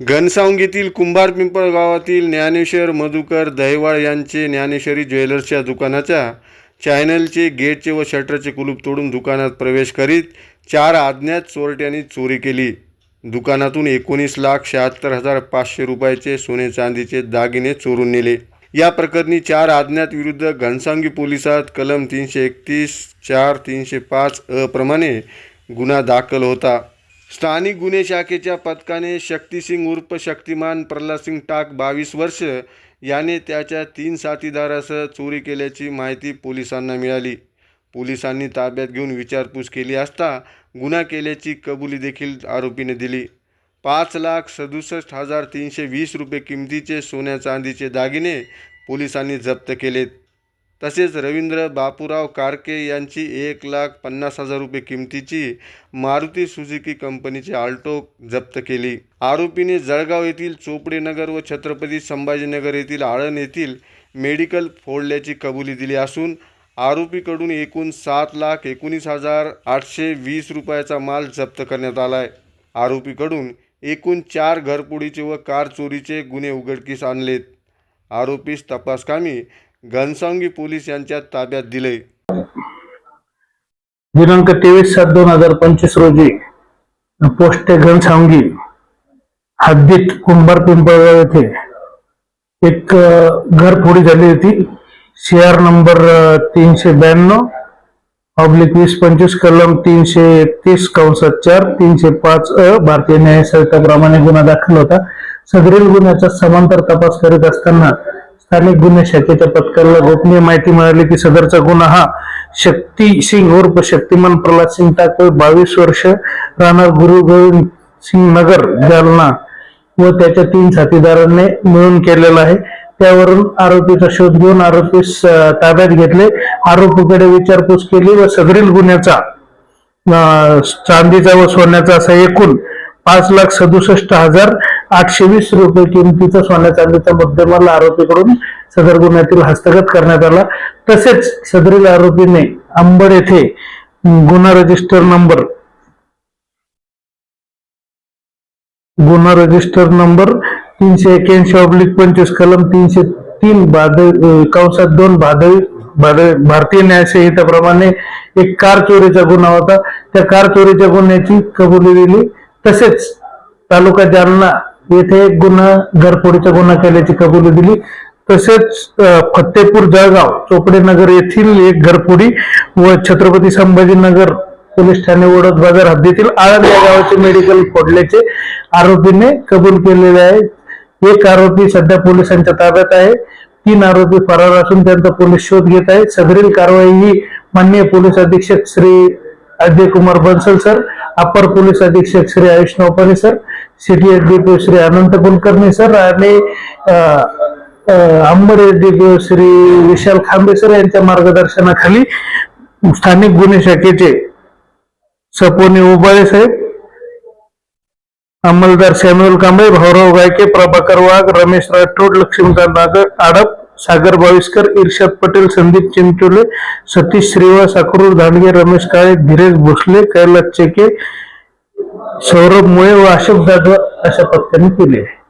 घनसावंगीतील कुंभार पिंपळ गावातील ज्ञानेश्वर मधुकर दहिवाळ यांचे ज्ञानेश्वरी ज्वेलर्सच्या दुकानाच्या चॅनलचे गेटचे व शटरचे कुलूप तोडून दुकानात प्रवेश करीत चार अज्ञात चोरट्यांनी चोरी केली. दुकानातून एकोणीस लाख शहात्तर हजार पाचशे रुपयाचे सोने चांदीचे दागिने चोरून नेले. या प्रकरणी चार अज्ञात विरुद्ध घनसांगी पोलिसात कलम तीनशे एकतीस चार तीनशे पाच अ प्रमाणे गुन्हा दाखल होता. स्थानिक गुन्हे शाखेच्या पथकाने शक्तिसिंग उर्फ शक्तिमान प्रल्हादसिंग टाक बावीस वर्ष याने त्याच्या तीन साथीदारासह चोरी केल्याची माहिती पोलिसांना मिळाली. पोलिसांनी ताब्यात घेऊन विचारपूस केली असता गुन्हा केल्याची कबुली देखील आरोपीने दिली. पाच लाख सदुसष्ट हजार तीनशे वीस रुपये किमतीचे सोन्या चांदीचे दागिने पोलिसांनी जप्त केलेत. तसेच रवींद्र बापूराव कारके यांची एक लाख पन्नास हजार रुपये किमतीची मारुती सुझुकी कंपनीची आल्टो जप्त केली. आरोपीने जळगाव येथील चोपडेनगर व छत्रपती संभाजीनगर येथील आळण येथील मेडिकल फोडल्याची कबुली दिली असून आरोपीकडून एकूण सात लाख एकोणीस हजार आठशे वीस रुपयाचा माल जप्त करण्यात आला आहे आरोपीकडून एकूण चार घरपोडीचे व कार चोरीचे गुन्हे उघडकीस आणलेत. आरोपीस तपासकामी घनसावंगी पोलीस यांच्या ताब्यात दिले. दिनांक तेवीस सात दोन हजार पंचवीस रोजी पोस्ट घनसावंगी हद्दीत कुंभार पिंपळगाव येथे एक घरफोडी झाली होती. शेअर नंबर तीनशे ब्याण्णव ऑब्लिक वीस पंचवीस कलम तीनशे एकतीस कंसात चार तीनशे पाच अ भारतीय न्याय संहिताप्रमाणे गुन्हा दाखल होता. सदरील गुन्ह्याचा समांतर तपास करीत असताना स्थानिक गुन्हे शाखेच्या पथकाला गोपनीय माहिती मिळाली की सदरचा गुन्हा हा शक्ती सिंग उर्फ शक्तिमान प्रल्हाद सिंग टाकळ बावीस वर्ष राहणार गुरु गोविंद सिंग नगर जालना. व त्याच्या तीन साथीदारांनी मिळून केलेला आहे. त्यावरून आरोपीचा शोध घेऊन आरोपीस ताब्यात घेतले. आरोपीकडे विचारपूस केली व सदरील गुन्ह्याचा अं, चांदीचा व सोन्याचा असा एकूण पाच लाख सदुसष्ट हजार आठशे वीस रुपये किमतीचा सोन्या चांदीचा मुद्देमाल आरोपीकडून सदर गुन्ह्यातील हस्तगत करण्यात आला. तसेच सदरील आरोपीने अंबड येथे गुन्हा रजिस्टर नंबर गुन्हा रजिस्टर नंबर तीनशे एक्क्याऐंशी ऑब्लिक पंचवीस कलम तीनशे तीन भादवी कंसात दोन भादवी भारतीय न्यायसंहिताप्रमाणे एक कार चोरीचा गुन्हा होता. त्या कार चोरीच्या गुन्ह्याची कबुली दिली. तसेच तालुका जालना येथे एक गुन्हा घरफोडीचा गुन्हा केल्याची कबुली दिली. तसेच फत्तेपूर फतेपूर जळगाव चोपडे नगर येथील एक घरफोडी व छत्रपती संभाजीनगर पोलीस ठाणे ओढत बाजार हद्दीतील आळंद या गावाचे मेडिकल फोडल्याचे आरोपीने कबूल केलेले आहे. एक आरोपी सध्या पोलिसांच्या ताब्यात आहे. तीन आरोपी फरार असून त्यांचा पोलीस शोध घेत आहे. सदरील कारवाई ही माननीय पोलीस अधीक्षक श्री अजय कुमार बन्सल सर अपर पोलीस अधीक्षक Shri Ayush Naupane sir city SDPO Shri Anant Kulkarni sir आणि अंबर एसडीपीओ श्री विशाल खांबे सर यांच्या मार्गदर्शनाखाली स्थानिक गुन्हे शाखेचे सपोने उबाळे साहेब अंमलदार सॅम्युअल कांबळे भाऊराव गायके प्रभाकर वाघ रमेश राठोड लक्ष्मीकांत नागर आडप सागर बाविस्कर इर्षाद पटेल संदीप चिंचोले सतीश श्रीवास अक्रूर दांडगे रमेश काळे धीरेश भोसले कैलास चेके सौरभ मुळे व अशोक जाधव अशा पथकाने केले. आहे